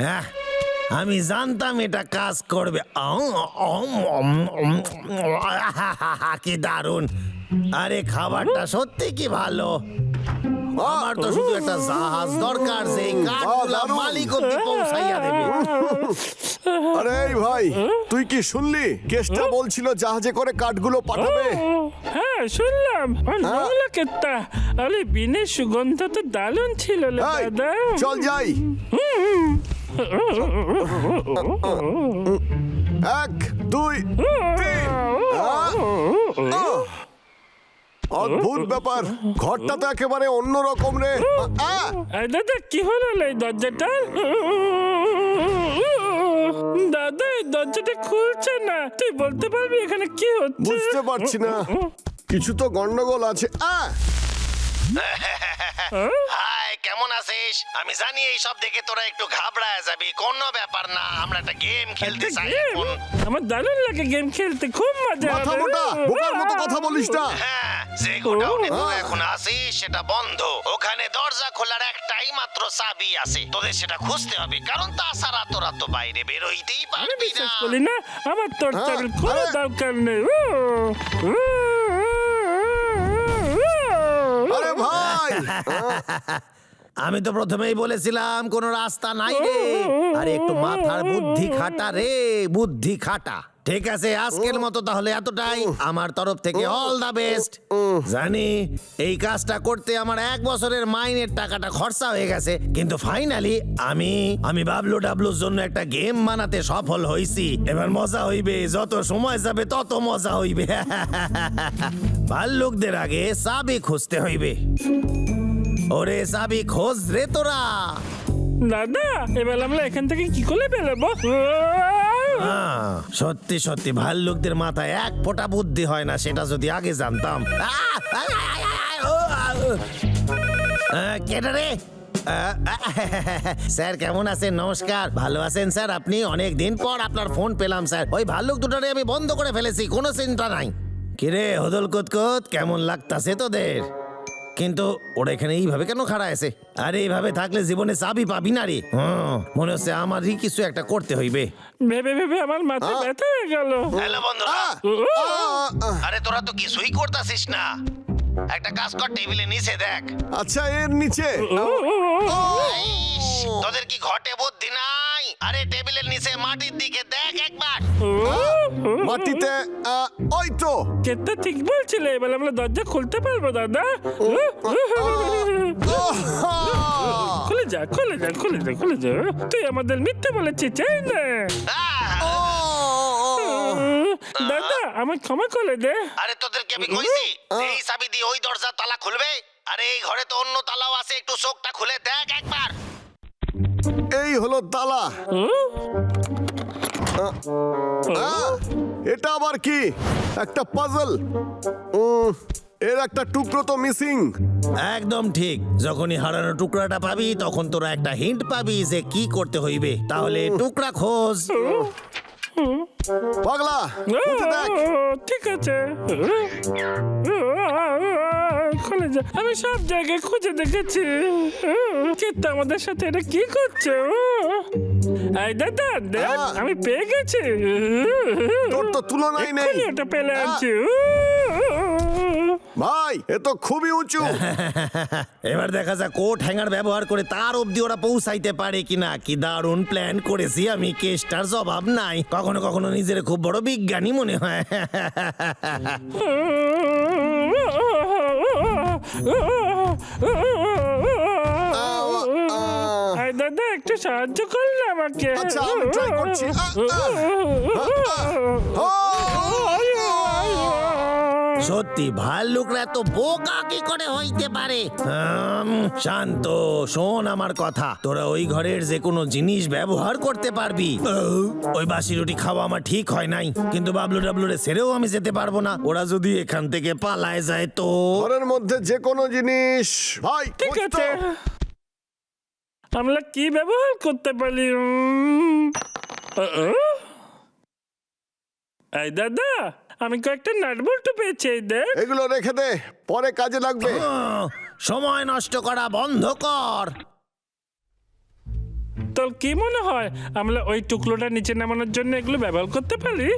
হ্যাঁ আমি জানতাম এটা কাজ করবে। কি দারুণ। আরে খাবারটা সত্যি কি ভালো? আমার তো শুধু একটা জাহাজ দরকার যে কাঠগুলা মালিক অব্দি পৌঁছাইয়া দেবে। আরে এই ভাই তুই কি শুনলি? কেসটা বলছিল জাহাজে করে কাঠগুলো পাঠাবে। হ্যাঁ শুনলাম। নোংলা কেত্তা। আরে বিনের সুগন্ধ তো দারুণ ছিল এই, দাদা। চল যাই। এক দুই তিন। আহ, আহ। অদ্ভুত ব্যাপার। ঘরটা তো একেবারে অন্যরকম রে। আহ, এই দাদা কি হলো এই দরজাটা? দাদা এই দরজাটা খুলছে না। তুই বলতে পারবি এখানে কি হচ্ছে? বুঝতে পারছি না। কিছু তো গন্ডগোল আছে। আহ, হাই কেমন আছিস? আমি জানি এই সব দেখে তোরা একটু ঘাবড়ায় যাবি। কোনো ব্যাপার না আমরা একটা গেম খেলতে চাই game? এখন। আমার দারুণ লাগে গেম খেলতে খুব মজা মাথা হবে। মোটা বোকার মতো কথা বলিস না। হ্যাঁ যে গোডাউনে তো এখন আছিস সেটা বন্ধ। ওখানে দরজা খোলার একটাই মাত্র চাবি আছে। তোদের সেটা খুঁজতে হবে কারণ তাছাড়া তোরা তো বাইরে বেরোইতেই আমি পারবি না। বিশ্বাস করি না আমার তোর হ্যাঁ, কোনো দরকার নেই। আরে ভাই! আমি তো প্রথমেই বলেছিলাম কোনো রাস্তা নাই রে। আরে একটু মাথার বুদ্ধি খাটা রে বুদ্ধি খাটা। ঠিক আছে আজকের মতো তাহলে এতটাই। আমার তরফ থেকে অল দা বেস্ট জানি এই কাজটা করতে আমার এক বছরের মাইনের টাকাটা খরচা হয়ে গেছে কিন্তু ফাইনালি আমি আমি বাবলু ডাবলুর জন্য একটা গেম বানাতে সফল হইছি। এবার মজা হইবে যত সময় যাবে তত মজা হইবে। ভাল্লুকদের আগে চাবি খুঁজতে হইবে। ওরে চাবি খোঁজ রে তোরা। দাদা এবার আমরা এখান থেকে কি করে বেরোবো? আহ, সত্যি সত্যি ভাল্লুকদের মাথায় এক ফোঁটা বুদ্ধি হয় না সেটা যদি আগে জানতাম। কেডা রে? স্যার কেমন আছেন? নমস্কার। ভালো আছেন স্যার? আপনি অনেক দিন পর আপনার ফোন পেলাম স্যার। ওই ভাল্লুক দুটোরে আমি বন্ধ করে ফেলেছি কোনো চিন্তা নাই। কিরে হদল কুতকুত কেমন লাগতাছে তোদের? কিন্তু ওরা এখানে এইভাবে কেন খাড়া আছে? আরে এইভাবে থাকলে জীবনে চাবি পাবি না রে। হুম, মনে হচ্ছে আমারই কিছু একটা করতে হইবে। ভেবে ভেবে আমার মাথা ব্যথা হয়ে গেল। হ্যালো বন্ধুরা। আরে তোরা তো কিছুই করতাছিস না। একটা কাজ কর টেবিলে নিচে দেখ। আচ্ছা এর নিচে। ইস, তোদের কি ঘটে বুদ্ধি নাই? আরে টেবিলের নিচে মাটির দিকে দেখ একবার। মাটিতে আহ, ওই তো। কেতটা ঠিক বলছিলে এবার আমরা দরজা খুলতে পারব দাদা। আহ! খুলে যা খুলে যা খুলে যা খুলে যা। তুই আমাদের মিথ্যে বলেছিস চাই না। দাদা আমায় ক্ষমা করে দে। আরে তোদেরকে আমি কইছি এই চাবি দিয়ে ওই দরজার তালা খুলবে আরে এই ঘরে তো অন্য তালাও আছে একটু চোখটা খুলে দেখ একবার। এই হলো তালা। এটা আবার কি? একটা পাজল এর একটা টুকরো তো মিসিং একদম ঠিক। যখনই হারানো টুকরাটা পাবি তখন তোরা একটা হিন্ট পাবি যে কি করতে হইবে। তাহলে টুকরা খোঁজ। পাগলা ঠিক আছে। খুলে যা আমি সব জায়গায় খুঁজে দেখেছি। কিন্তু আমাদের সাথে এটা কি করছে? এই দাদা দেখ হ্যাঁ। আমি পেয়ে গেছি। তোর তো তুলনাই নেই। এক্ষুনি ওটা পেলে আনছি। ভাই এ তো খুবই উঁচু। এবার দেখা যাক কোট হ্যাঙ্গার ব্যবহার করে তার অবধি ওরা পৌঁছাইতে পারে কিনা। কি দারুণ প্ল্যান করেছি আমি কেসটার জবাব নাই। কখনো কখনো নিজের খুব বড় বিজ্ঞানী মনে হয়। একটু সাহায্য করলে আমাকে আচ্ছা। সত্যি ভাল্লুকরা এত বোকা কি করে হইতে পারে শান্ত শোন আমার কথা তোরা ওই ঘরের যে কোনো জিনিস ব্যবহার করতে পারবি ওই বাসি রুটি খাওয়া আমার ঠিক হয় নাই কিন্তু বাবলু ডাবলুরে ছেড়েও আমি যেতে পারব না ওরা যদি এখান থেকে পালায় যায় তো ঘরের মধ্যে যে কোনো জিনিস ভাই ঠিক আছে আমরা কি ব্যবহার করতে পারি? এই দাদা আমি কয়েকটা নাটবল্টু পেয়েছি এই দেখ। এগুলো রেখে দে পরে কাজে লাগবে। সময় নষ্ট করা বন্ধ কর। তোর কি মনে হয় আমরা ওই টুকরোটা নিচে নামানোর জন্য এগুলো ব্যবহার করতে পারি?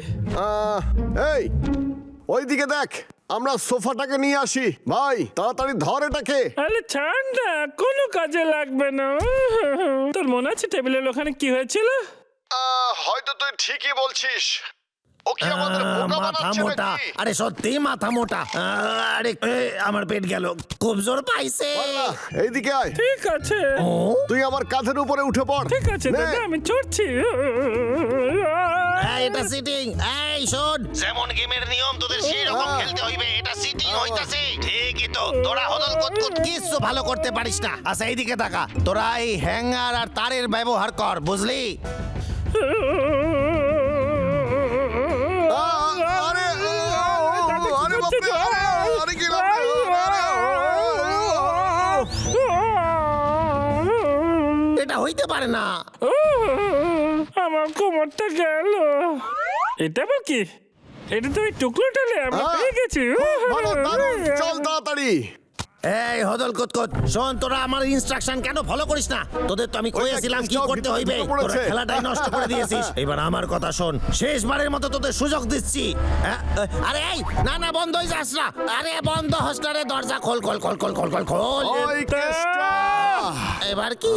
আহ, এই ওইদিকে দেখ। আমরা সোফাটাকে নিয়ে আসি। ভাই তাড়াতাড়ি ধর এটাকে। আরে ছাড় না কোনো কাজে লাগবে না। তোর মনে আছে টেবিলের ওখানে কি হয়েছিল? আহ, হয়তো তুই ঠিকই বলছিস। ও কি আমাদের বোকা মাথা বানাচ্ছে মোটা। নাকি আরে সত্যি মাথা মোটা। আরে এ, আমার পেট গেল। খুব জোর পাইছে। পাল্লা, এইদিকে আয়। ঠিক আছে। ও, তুই আমার কাঁধের উপরে উঠে পড়। ঠিক আছে নে। দাদা আমি চড়ছি। এই, এটা সিটিং এই শোন যেমন গেমের নিয়ম তোদের সেই রকম খেলতে হইবে এটা সিটিং হইতাছে ঠিকই তো তোরা হদল কুতকুত কিচ্ছু ভালো করতে পারিস না আচ্ছা এইদিকে তাকা তোরা এই হ্যাঙ্গার আর তারের ব্যবহার কর বুঝলি এটা হইতে পারে না আমার কোমরটা গেল। এটা আবার কি? এটা তো ওই টুকরো টেলে আমরা আহ, পেয়ে গেছি। দারুণ, চল তাড়াতাড়ি। এই হদল কুতকুত শোন তোরা আমার ইনস্ট্রাকশন কেন ফলো করিস না? তোদের তো আমি কইয়াছিলাম কি করতে হইবে? পড়েছে। তোরা খেলাটাই নষ্ট করে দিয়েছিস। এবার আমার কথা শোন শেষবারের মতো তোদের সুযোগ দিচ্ছি। হ্যাঁ? আরে এই না না বন্ধ হয়ে যাস না। আরে বন্ধ হস না রে দরজা খোল খোল খোল খোল খোল খোল খোল ওই কেসটা। এবার কি।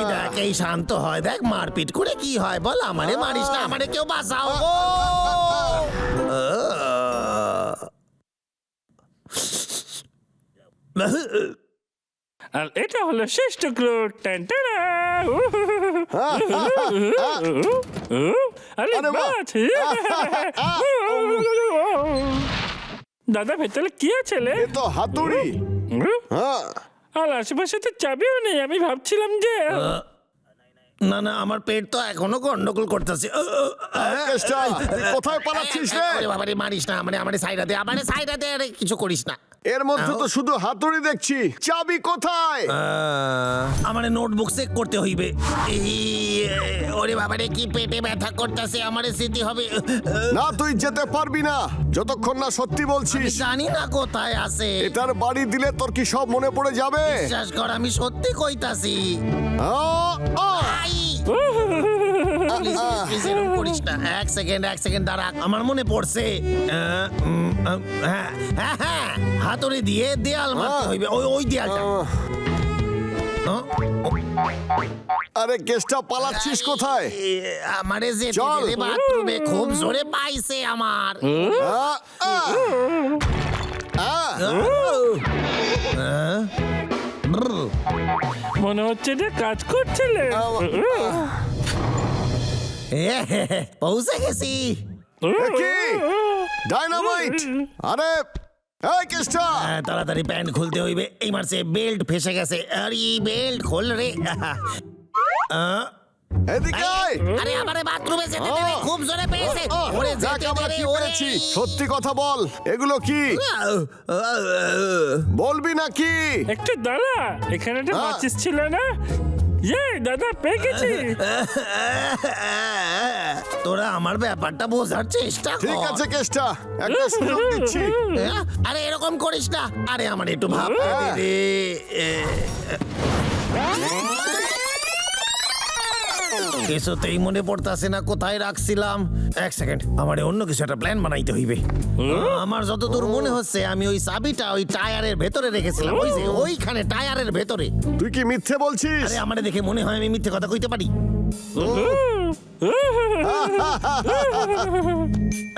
এই দেখ এই শান্ত হয় দেখ মারপিট করে কি হয় বল আমারে মারিস না আমারে কেউ বাঁচাও। আর এটা হলো শেষ টুকরো। টেন টানা আরে আরে দাদা ভেতরে কি আছে লে? তো হাতুড়ি। হ্যাঁ। আর আশেপাশে তো চাবিও নেই আমি ভাবছিলাম যে না না আমার পেট তো এখনও গন্ডগোল করতেছে। কোথায় পালাচ্ছিস রে? বাবারে মারিস না মানে আমার সাইডা দে আমারে সাইডা দে আরে কিছু করিস না। এর মধ্যে তো শুধু হাতুড়ি দেখছি। চাবি কোথায়? আমার নোটবুক চেক করতে হইবে। এই, ওরে বাবারে কি পেটে ব্যথা করতেছে আমার স্মৃতি হবে। না তুই যেতে পারবি না। যতক্ষণ না সত্যি বলছিস। জানি না কোথায় আছে। এটার বাড়ি দিলে তোর কি সব মনে পড়ে যাবে? বিশ্বাস কর আমি সত্যি কইতাছি। আহ, এরকম করিস না। এক সেকেন্ড এক সেকেন্ড দাঁড়া আমার মনে পড়ছে আহ, উম, আহ, হ্যাঁ হ্যাঁ হ্যাঁ হাতুড়ি দিয়ে দেয়াল মারতে হইবে ওই ওই দেয়ালটা। আহ, হ্যাঁ? আরে কেসটা পালাচ্ছিস কোথায়? এ, আমারে যে চল। বাথরুমে খুব জোরে পাইছে আমার। আহ, আহ, আহ? মনে হচ্ছে যে কাজ করছিলে। পৌঁছে গেছি। কি ডাইনামাইট আরে এই হ্যাঁ, তাড়াতাড়ি প্যান্ট খুলতে হইবে। এই মারছে বেল্ট ফেসে গেছে। আরে বেল্ট খোল রে। আহ, এদিকে আয়। আরে আমারে বাথরুমে যেতে দে আহ। খুব জোরে পেয়েছে। আহ, ওরে দেখ যেতে দে আমরা রে, ওরে। পেরেছি। সত্যি কথা বল। এগুলো কি? আহ, আহ, বলবি নাকি? একটু দাঁড়া এখানে একটা হ্যাঁ। মাচিস ছিল না? ইয়ে দাদা পেয়ে গেছি তোরা আমার ব্যাপারটা বোঝার চেষ্টা কর। ঠিক আছে কেষ্টা। একটা সুযোগ দিচ্ছি। আরে এরকম করিস না। আরে আমার একটু ভাব। দে রে এ, কিছুতেই মনে পড়তাছে না কোথায় রাখছিলাম। এক সেকেন্ড আমার অন্য কিছু একটা প্ল্যান বানাইতে হইবে। আমার যতদূর মনে হচ্ছে আমি ওই চাবিটা ওই টায়ারের ভেতরে রেখেছিলাম। ওই যে ওইখানে টায়ারের ভেতরে। তুই কি মিথ্যে বলছিস? আরে আমারে দেখে মনে হয় আমি মিথ্যে কথা কইতে পারি।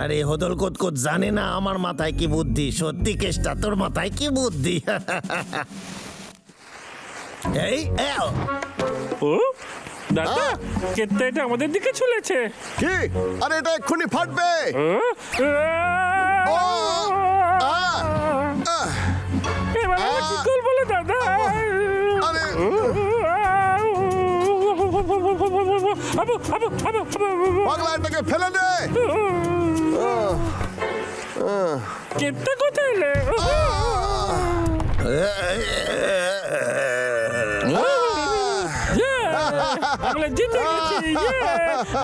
আরে হদল কোত জানে না আমার মাথায় কি বুদ্ধি? সত্যি কেষ্টা তোর মাথায় কি বুদ্ধি? এই ও? দাদা কেতটা এটা আমাদের দিকে চলেছে। কি? আরে এটা এক্ষুনি ফাটবে। ও, আহ, আহ, এবার আমরা কি করব রে দাদা? আরে আবু আবু আবু পাগলা এটাকে ফেলে দে। কেতটা কোথায় আমরা জিতে গেছি!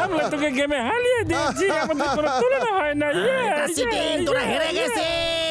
আমরা তোকে গেমে হারিয়ে দিয়েছি আমাদের কোনো তুলনা হয় না তোরা হেরে গেছিস